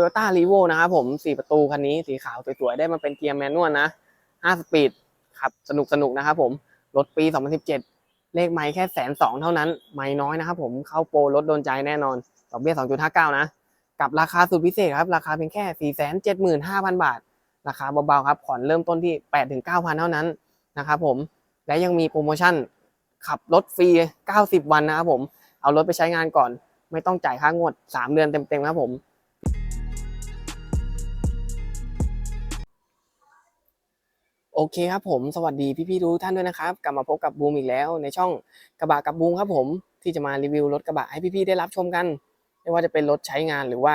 Toyota r e v o นะครับผมสี่ประตูคันนี้สีขาวสวยๆ ได้มาเป็นเกียร์แมนนวลนะ5สปีดขับสนุกสนุกนะครับผม รถปี 2017 เลขไม่แค่แสนสองเท่านั้น ไม่น้อยนะครับผมเข้าโปรรถโดนใจแน่นอนดอกเบี้ย 2.59 นะ กับราคาสุดพิเศษครับ ราคาเพียงแค่ 475,000 บาท ราคาเบาๆครับผ่อนเริ่มต้นที่ 8-9,000 เท่านั้นนะครับผมและยังมีโปรโมชั่นขับรถฟรี 90 วันนะครับผม เอารถไปใช้งานก่อน ไม่ต้องจ่ายค่างวด 3 เดือนเต็มๆครับผม โอเคครับผมสวัสดีพี่ๆทุกท่านด้วยนะครับ กลับมาพบกับบูมอีกแล้ว ในช่องกระบะกับบูมครับผมที่จะมารีวิวรถกระบะให้พี่ๆได้รับชมกัน ไม่ว่าจะเป็นรถใช้งานหรือว่า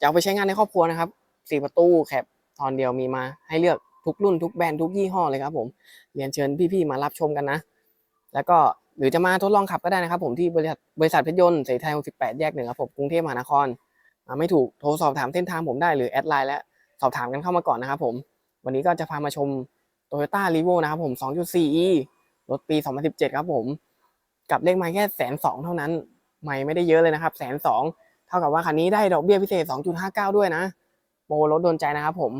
จะเอาไปใช้งานในครอบครัวนะครับสี่ประตูแคปตอนเดียวมีมาให้เลือกทุกรุ่นทุกแบรนด์ทุกยี่ห้อเลยครับผมเรียนเชิญพี่ๆมารับชมกันนะ แล้วก็หรือจะมาทดลองขับก็ได้นะครับ ผมที่บริษัทบริษัทเพชรยนต์เสรีไทย68แยกหนึ่งครับผมกรุงเทพมหานครมาไม่ถูกโทรสอบถามเส้นทางผมได้หรือแอดไลน์และสอบถามกันเข้ามาก่อนนะครับผมวันนี้ก็จะพามาชม Toyota r e v o นะครับผม 2.4e รถปี 2017 ครับผม กับเลขไม้แค่แสนสองเท่านั้น ไม่ไม่ได้เยอะเลยนะครับแสนสองเท่ากับว่าคันนี้ได้ดอกเบี้ยพิเศษ 2.59 ด้วยนะโปรรถโดนใจนะครับผม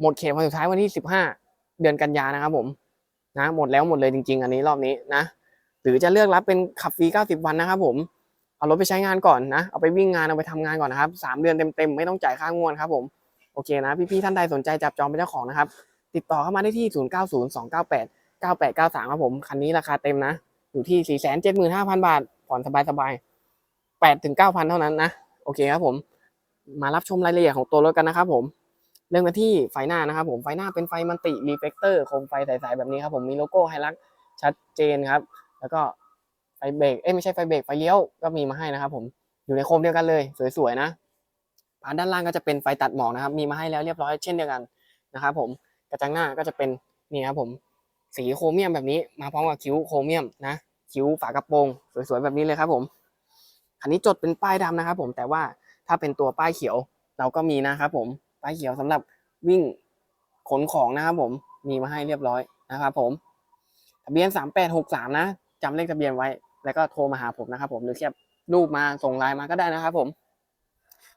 หมดเขตวันสุดท้ายวันที่ 15 เดือนกันยานะครับผม นะ หมดแล้วหมดเลยจริง ๆ อันนี้รอบนี้นะ หรือจะเลือกรับเป็นขับฟรี 90 วันนะครับผม เอารถไปใช้งานก่อนนะ เอาไปวิ่งงาน เอาไปทำงานก่อนนะครับ 3 เดือนเต็มๆ ไม่ต้องจ่ายค่างวดครับผม โอเคนะ พี่ๆ ท่านใดสนใจจับจองเป็นเจ้าของนะครับ ติดต่อเข้ามาได้ที่ 090298 9893ครับผม คันนี้ราคาเต็มนะ อยู่ที่ 475,000 บาท ผ่อนสบายๆ8ถึง9,000 เท่านั้นนะ โอเคครับผม มารับชมรายละเอียดของตัวรถกันนะครับผม เริ่มกันที่ไฟหน้านะครับผม ไฟหน้าเป็นไฟมันติรีเฟกเตอร์โคมไฟใสๆแบบนี้ครับผม มีโลโก้ไฮลักชัดเจนครับ แล้วก็ไฟเบรก เอ้ยไม่ใช่ไฟเบรก ไฟเลี้ยว ก็มีมาให้นะครับผม อยู่ในโคมเดียวกันเลย สวยๆนะพานด้านล่างก็จะเป็นไฟตัดหมอกนะครับ มีมาให้แล้วเรียบร้อยเช่นเดียวกันนะครับผม กระจังหน้าก็จะเป็นนี่ครับผมสีโครเมียมแบบนี้มาพร้อมกับคิ้วโครเมียมนะคิ้วฝากระโปรงสวยๆแบบนี้เลยครับผมคันนี้จดเป็นป้ายดำนะครับผมแต่ว่าถ้าเป็นตัวป้ายเขียวเราก็มีนะครับผมป้ายเขียวสำหรับวิ่งขนของนะครับผมมีมาให้เรียบร้อยนะครับผมทะเบียน 3863 นะจำเลขทะเบียนไว้ แล้วก็โทรมาหาผมนะครับผมหรือแคปรูปมาส่งไลน์มาก็ได้นะครับผม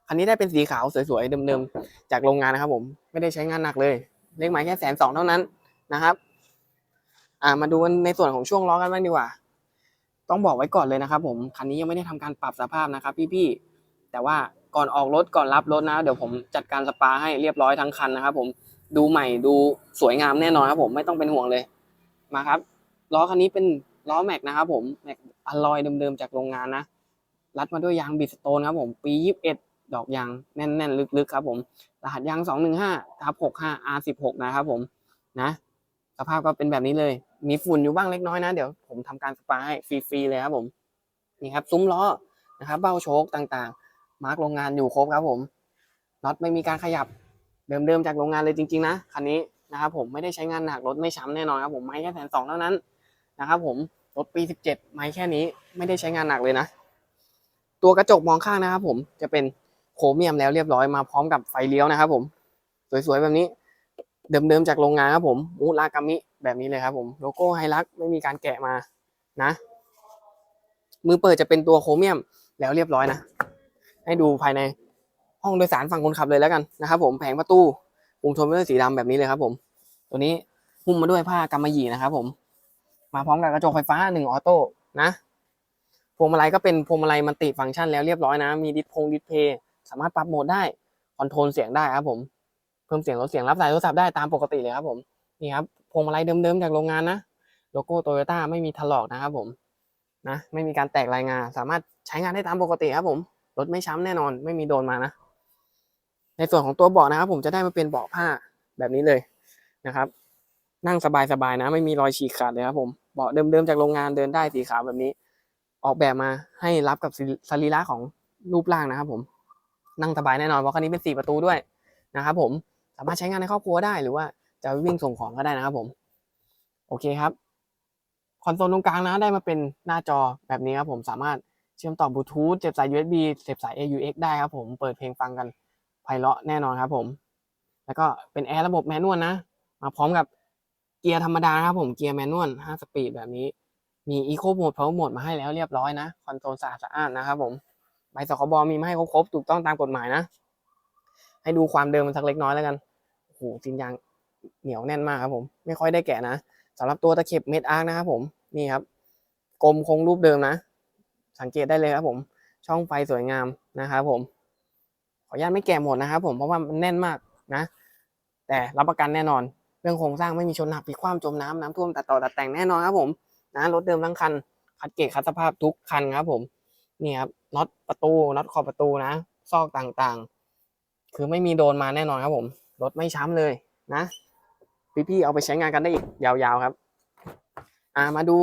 คันนี้ได้เป็นสีขาวสวยๆเดิมๆจากโรงงานนะครับผมไม่ได้ใช้งานหนักเลย เลขหมายแค่แสนสองเท่านั้นนะครับ อ่ามาดูกันในส่วนของช่วงล้อกันบ้างดีกว่า ต้องบอกไว้ก่อนเลยนะครับ ผมคันนี้ยังไม่ได้ทำการปรับสภาพนะครับ พี่ๆแต่ว่าก่อนออกรถก่อนรับรถนะ เดี๋ยวผมจัดการสปาให้เรียบร้อยทั้งคันนะครับ ผมดูใหม่ดูสวยงามแน่นอนครับ ผมไม่ต้องเป็นห่วงเลยมาครับล้อคันนี้เป็นล้อแม็กนะครับ ผมแม็กอลลอยเดิมๆจากโรงงานนะรัดมาด้วยยางบิดสโตนครับ ผมปี 21 ดอกยางแน่น ๆ ลึกๆครับผม รหัสยาง215ทับ65 R16 นะครับผมนะสภาพก็เป็นแบบนี้เลย มีฝุ่นอยู่บ้างเล็กน้อยนะ เดี๋ยวผมทำการสปาให้ฟรีๆเลยครับผมนี่ครับซุ้มล้อนะครับเบ้าโชคต่างๆ มาร์กโรงงานอยู่ครบครับผมน็อตไม่มีการขยับเดิมๆจากโรงงานเลยจริง ๆ นะคันนี้นะครับผมไม่ได้ใช้งานหนักรถไม่ช้ำแน่นอนครับผมไม้แค่แสนสองเท่านั้นนะครับผมรถปี 17 ไม้แค่นี้ไม่ได้ใช้งานหนักเลยนะ ตัวกระจกมองข้างนะครับผมจะเป็น โครเมียมแล้วเรียบร้อยมาพร้อมกับไฟเลี้ยวนะครับผม สวยๆแบบนี้ เดิมๆจากโรงงานครับผมมูรากามิแบบนี้เลยครับผมโลโก้ไฮลักไม่มีการแกะมานะ มือเปิดจะเป็นตัวโครเมียมแล้วเรียบร้อยนะ ให้ดูภายในห้องโดยสารฝั่งคนขับเลยแล้วกันนะครับผมแผงประตูวงชนด้วยสีดำแบบนี้เลยครับผม ตัวนี้หุ้มมาด้วยผ้ากำมะหยี่นะครับผม มาพร้อมกับกระจกไฟฟ้าหนึ่งออโต้นะพวงมาลัยก็เป็นพวงมาลัยมันติฟังก์ชันแล้วเรียบร้อยนะ มีดิสพงดิสเพย์ สามารถปรับโหมดได้คอนโทรลเสียงได้ครับผมเพิ่มเสียงลดเสียงรับสายโทรศัพท์ได้ตามปกติเลยครับผมนี่ครับพวงมาลัยเดิมๆจากโรงงานนะโลโก้โตโยต้าไม่มีถลอกนะครับผมนะไม่มีการแตกรายงานสามารถใช้งานได้ตามปกติครับผมรถไม่ช้ำแน่นอนไม่มีโดนมานะ ในส่วนของตัวเบาะนะครับ ผมจะได้มาเป็นเบาะผ้าแบบนี้เลยนะครับ นั่งสบายๆนะ ไม่มีรอยฉีกขาดเลยครับผมเบาะเดิมๆจากโรงงานเดินได้สีขาวแบบนี้ ออกแบบมาให้รับกับสรีระของรูปร่างนะครับผม นั่งสบายแน่นอนเพราะคันนี้เป็นสี่ประตูด้วยนะครับผมสามารถใช้งานในครอบครัวได้หรือว่าจะวิ่งส่งของก็ได้นะครับผม โอเคครับคอนโซลตรงกลางนะได้มาเป็นหน้าจอแบบนี้ครับผมสามารถเชื่อมต่อบลูทูธเสียบสาย USB เสียบสาย AUX ได้ครับผมเปิดเพลงฟังกันไพเราะแน่นอนครับผม แล้วก็เป็นแอร์ระบบแมนนวลนะ มาพร้อมกับเกียร์ธรรมดาครับผมเกียร์แมนนวล5สปีดแบบนี้มี Eco Mode Power Mode มาให้แล้วเรียบร้อยนะ คอนโซลสะอาดสะอ้านนะครับผม ใบสคบมีมาให้ครบๆถูกต้องตามกฎหมายนะ ให้ดูความเดิมมันสักเล็กน้อยแล้วกันโอ้โหซินยางเหนียวแน่นมากครับผม ไม่ค่อยได้แกะนะสำหรับตัวตะเข็บเม็ดอาร์คนะครับผมนี่ครับกลมคงรูปเดิมนะ สังเกตได้เลยครับผม ช่องไฟสวยงามนะครับผม ขออนุญาตไม่แกะหมดนะครับผมเพราะว่ามันแน่นมากนะ แต่รับประกันแน่นอน เรื่องโครงสร้างไม่มีชนหักพลิกคว่ำจมน้ำน้ำท่วมตัดต่อตัดแต่งแน่นอนครับผมนะรถเดิมทั้งคันคัดเกตคัดสภาพทุกคันครับผมนี่ครับ น็อตประตูน็อตขอบประตูนะ ซอกต่างๆ คือไม่มีโดนมาแน่นอนครับผม รถไม่ช้ำเลยนะพี่ๆเอาไปใช้งานกันได้อีกยาวๆครับ อ่ามาดู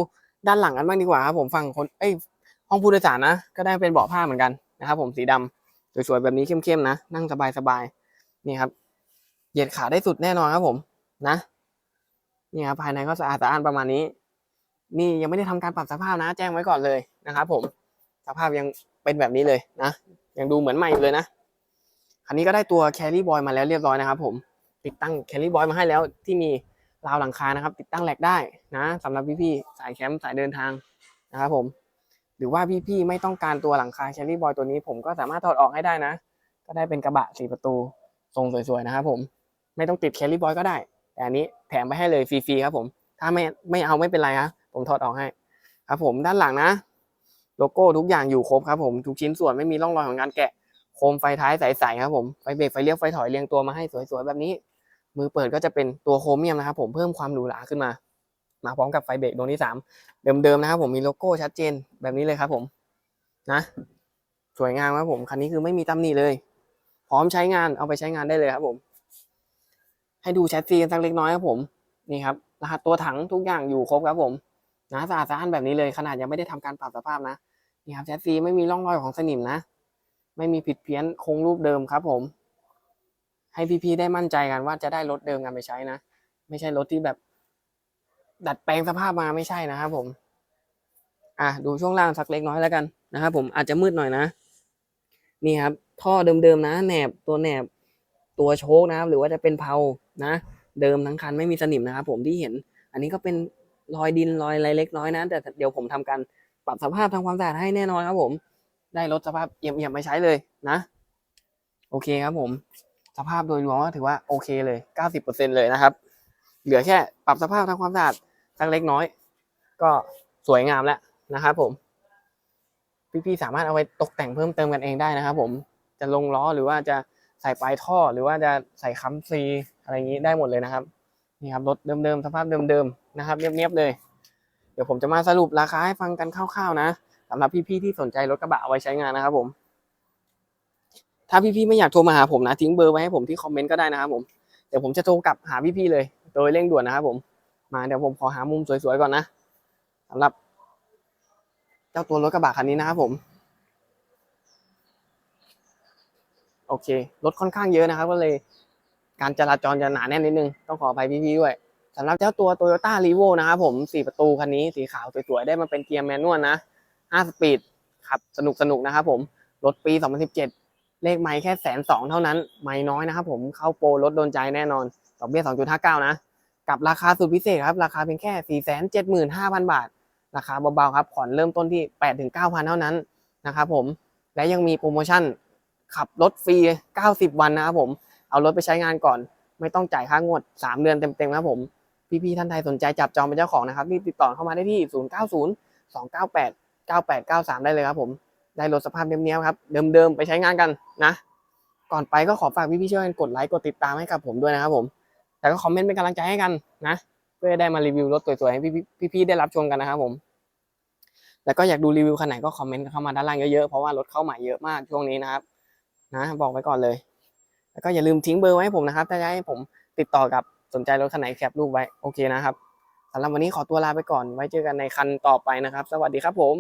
ด้านหลังกันบ้างดีกว่าครับผมฝั่งคนเอ้ยห้องผู้โดยสารนะ ก็ได้เป็นเบาะผ้าเหมือนกันนะครับผมสีดำสวยๆแบบนี้เข้มๆนะ นั่งสบายๆนี่ครับ เหยียดขาได้สุดแน่นอนครับผมนะนี่ครับภายในก็สะอาดสะอ้านประมาณนี้ นี่ยังไม่ได้ทำการปรับสภาพนะ แจ้งไว้ก่อนเลยนะครับผมสภาพยัง เป็นแบบนี้เลยนะยังดูเหมือนใหม่เลยนะคันนี้ก็ได้ตัวแครี่บอยมาแล้วเรียบร้อยนะครับผมติดตั้งแครี่บอยมาให้แล้วที่มีราวหลังคานะครับ ติดตั้งแหลกได้นะสำหรับพี่ๆสายแคมป์สายเดินทางนะครับผมหรือว่าพี่ๆไม่ต้องการตัวหลังคาแครี่บอยตัวนี้ ผมก็สามารถถอดออกให้ได้นะ ก็ได้เป็นกระบะสี่ประตูทรงสวยๆนะครับผมไม่ต้องติดแครี่บอยก็ได้ แต่อันนี้แถมไปให้เลยฟรีๆครับผม ถ้าไม่ไม่เอาไม่เป็นไรครับผมถอดออกให้ ครับผมด้านหลังนะ โลโก้ทุกอย่างอยู่ครบครับผมทุกชิ้นส่วนไม่มีร่องรอยของการแกะโคมไฟท้ายใสๆครับผมไฟเบรกไฟเลี้ยวไฟถอยเรียงตัวมาให้สวยๆแบบนี้ มือเปิดก็จะเป็นตัวโครเมียมนะครับผมเพิ่มความหรูหราขึ้นมา มาพร้อมกับไฟเบรกดวงที่สามเดิมๆนะครับผมมีโลโก้ชัดเจนแบบนี้เลยครับผมนะสวยงามครับผมคันนี้คือไม่มีตำหนิเลย พร้อมใช้งานเอาไปใช้งานได้เลยครับผม ให้ดูแชสซีกันสักเล็กน้อยครับผมนี่ครับรหัสตัวถังทุกอย่างอยู่ครบครับผมนะสะอาดสะอ้านแบบนี้เลยขนาดยังไม่ได้ทำการปรับสภาพนะ นี่ครับแชสซีไม่มีร่องรอยของสนิมนะ ไม่มีผิดเพี้ยนคงรูปเดิมครับผม ให้พี่ๆได้มั่นใจกันว่าจะได้รถเดิมกันไปใช้นะ ไม่ใช่รถที่แบบ ดัดแปลงสภาพมาไม่ใช่นะครับผม อะดูช่วงล่างสักเล็กน้อยแล้วกันนะครับผมอาจจะมืดหน่อยนะ นี่ครับ ท่อเดิมๆนะแหนบตัวแหนบตัวโชคนะครับ หรือว่าจะเป็นเพลานะ เดิมทั้งคันไม่มีสนิมนะครับผมที่เห็น อันนี้ก็เป็นรอยดินรอยอะไรเล็กน้อยนะ แต่เดี๋ยวผมทำการ ปรับสภาพทำความสะอาดให้แน่นอนครับผม ได้รถสภาพเอี่ยมๆไปใช้เลยนะ โอเคครับผม สภาพโดยรวมก็ถือว่าโอเคเลย 90%เลยนะครับ เหลือแค่ปรับสภาพทำความสะอาดสักเล็กน้อย ก็สวยงามแล้วนะครับผม พี่ๆสามารถเอาไปตกแต่งเพิ่มเติมกันเองได้นะครับ ผม จะลงล้อหรือว่าจะใส่ปลายท่อหรือว่าจะใส่คัมซีอะไรอย่างนี้ได้หมดเลยนะครับ นี่ครับรถเดิมๆสภาพเดิมๆนะครับ เนียบๆเลย เดี๋ยวผมจะมาสรุปราคาให้ฟังกันคร่าวๆนะสำหรับพี่ๆที่สนใจรถกระบะเอาไว้ใช้งานนะครับผม ถ้าพี่ๆไม่อยากโทรมาหาผมนะทิ้งเบอร์ไว้ให้ผมที่คอมเมนต์ก็ได้นะครับผมเดี๋ยวผมจะโทรกลับหาพี่ๆเลย โดยเร่งด่วนนะครับผม มาเดี๋ยวผมขอหามุมสวยๆก่อนนะสำหรับ เจ้าตัวรถกระบะคันนี้นะครับผม โอเครถค่อนข้างเยอะนะครับ ก็เลย การจราจรจะหนาแน่นนิดนึงต้องขออภัยพี่ๆด้วย สำหรับเจ้าตัว Toyota r e v o นะครับผม4ประตูคันนี้สีขาวสวยๆ ได้มาเป็นเกียร์แมนนวลนะ5สปีดขับสนุกสนุกๆนะครับผม รถปี 2017 เลขไม่แค่แสนสองเท่านั้น ไม่น้อยนะครับผมเข้าโปรรถโดนใจแน่นอนดอกเบี้ย 2.59 นะ กับราคาสุดพิเศษครับ ราคาเพียงแค่ 475,000 บาท ราคาเบาๆครับผ่อนเริ่มต้นที่ 8-9,000 เท่านั้นนะครับผมและยังมีโปรโมชั่นขับรถฟรี 90 วันนะครับผม เอารถไปใช้งานก่อน ไม่ต้องจ่ายค่างวด 3 เดือนเต็มๆครับผม พี่ๆท่านใดสนใจจับจองเป็นเจ้าของนะครับรีบติดต่อเข้ามาได้ที่ 090 298 9893 ได้เลยครับผมได้รถสภาพเนี้ยบๆครับเดิมๆไปใช้งานกันนะ ก่อนไปก็ขอฝากพี่ๆช่วยกันกดไลค์กดติดตามให้กับผมด้วยนะครับผมแต่ก็คอมเมนต์เป็นกำลังใจให้กันนะเพื่อได้มารีวิวรถสวยๆให้พี่ๆพี่ๆได้รับชมกันนะครับผมแล้วก็อยากดูรีวิวคันไหนก็คอมเมนต์เข้ามาด้านล่างเยอะๆเพราะว่ารถเข้าใหม่เยอะมากช่วงนี้นะครับ นะ บอกไว้ก่อนเลย แล้วก็อย่าลืมทิ้งเบอร์ไว้ให้ผมนะครับถ้าจะให้ผมติดต่อกับ สนใจรถคันไหนแคปรูปไว้โอเคนะครับสำหรับวันนี้ขอตัวลาไปก่อนไว้เจอกันในคันต่อไปนะครับ สวัสดีครับผม